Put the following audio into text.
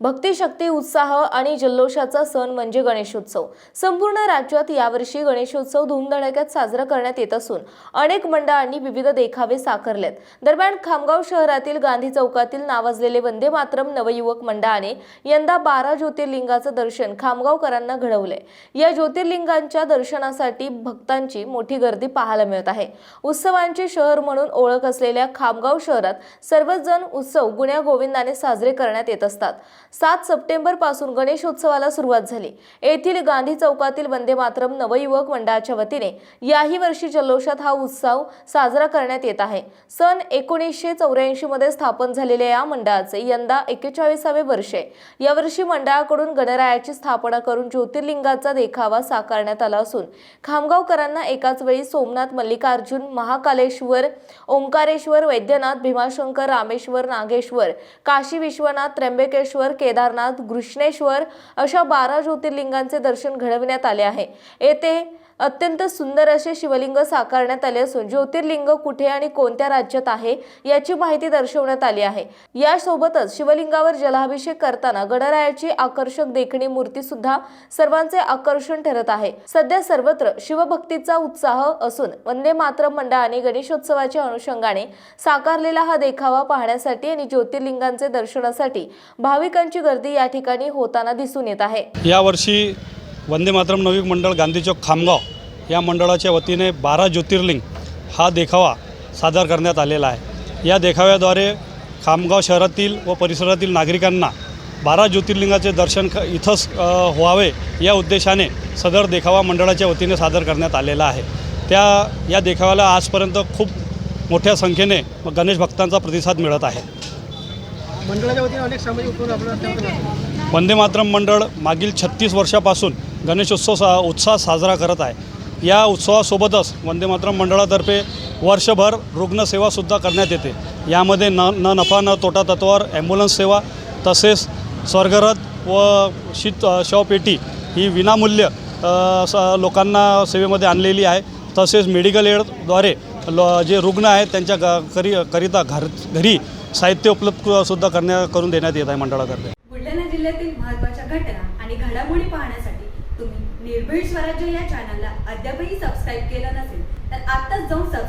भक्ती शक्ती उत्साह आणि जल्लोषाचा सण म्हणजे गणेशोत्सव. संपूर्ण राज्यात यावर्षी गणेशोत्सव धूमधडाक्यात साजरा करण्यात येत असून अनेक मंडळांनी विविध देखावे साकारलेत. दरम्यान खामगाव शहरातील गांधी चौकातील नावाजलेले वंदे मातरम नवयुवक मंडळाने यंदा बारा ज्योतिर्लिंगाचं दर्शन खामगावकरांना घडवलंय. या ज्योतिर्लिंगांच्या दर्शनासाठी भक्तांची मोठी गर्दी पाहायला मिळत आहे. उत्सवांचे शहर म्हणून ओळख असलेल्या खामगाव शहरात सर्वच जण उत्सव गुण्या गोविंदाने साजरे करण्यात येत असतात. सात सप्टेंबरपासून गणेशोत्सवाला सुरुवात झाली. येथील गांधी चौकातील वंदे मातरम नवयुवक मंडळाच्या वतीने याही वर्षी जल्लोषात हा उत्सव साजरा करण्यात येत आहे. सन एकोणीसशे चौऱ्याऐंशी मध्ये स्थापन झालेल्या या मंडळाचे यंदा एकेचाळीसावे वर्ष आहे. यावर्षी मंडळाकडून गणरायाची स्थापना करून ज्योतिर्लिंगाचा देखावा साकारण्यात आला असून खामगावकरांना एकाच वेळी सोमनाथ मल्लिकार्जुन महाकालेश्वर ओंकारेश्वर वैद्यनाथ भीमाशंकर रामेश्वर नागेश्वर काशी विश्वनाथ त्र्यंबकेश्वर केदारनाथ घृष्णेश्वर अशा बारा ज्योतिर्लिंगांचे दर्शन घडविण्यात आले आहे. येथे अत्यंत सुंदर असे शिवलिंग साकारण्यात आले असून ज्योतिर्लिंग कुठे आणि कोणत्या राज्यात आहे याची माहिती दर्शवण्यात आली आहे. यासोबतच शिवलिंगावर जलाभिषेक करताना गणरायाची आकर्षक देखणी मूर्ती सुद्धा सर्वांचे आकर्षण ठरत आहे. सध्या सर्वत्र शिवभक्तीचा उत्साह असून वंदे मातरम मंडळाने गणेशोत्सवाच्या अनुषंगाने साकारलेला हा देखावा पाहण्यासाठी आणि ज्योतिर्लिंगांचे दर्शनासाठी भाविकांची गर्दी या ठिकाणी होताना दिसून येत आहे. यावर्षी वंदे मातरम नवीक मंडळ गांधी चौक खामगाव या मंडळाच्या वतीने बारा ज्योतिर्लिंग हा देखावा सादर करण्यात आलेला आहे या देखाव्याद्वारे खामगाव शहरातील व परिसरातील नागरिकांना बारा ज्योतिर्लिंगाचे दर्शन ख इथंच व्हावे या उद्देशाने सदर देखावा मंडळाच्या वतीने सादर करण्यात आलेला आहे त्या या देखाव्याला आजपर्यंत खूप मोठ्या संख्येने गणेश भक्तांचा प्रतिसाद मिळत आहे मंडळाच्या वतीने अनेक सामाजिक. वंदे मातरम मंडळ मागील छत्तीस वर्षापासून गणेशोत्सव सा उत्साह साजरा करत आहे. या उत्सवासोबतच वंदे मातरम मंडळातर्फे वर्षभर रुग्णसेवासुद्धा करण्यात येते. यामध्ये न न नफा न तोटा तत्वावर ॲम्ब्युलन्स सेवा तसेच स्वर्गरथ व शीत शवपेटी ही विनामूल्य लोकांना सेवेमध्ये आणलेली आहे. तसेच मेडिकल एडद्वारे ल जे रुग्ण आहेत त्यांच्या ग करी करिता घर घरी साहित्य उपलब्ध सुद्धा करण्या करून देण्यात येत आहे मंडळातर्फे. बुलढाणा जिल्ह्यातील महत्त्वाच्या घटना आणि घडामोडी पाहण्यासाठी निर्भीड स्वराज्य या चॅनलला अद्यापही सबस्क्राईब केलं नसेल तर आत्ताच जाऊन सबस्क्राईब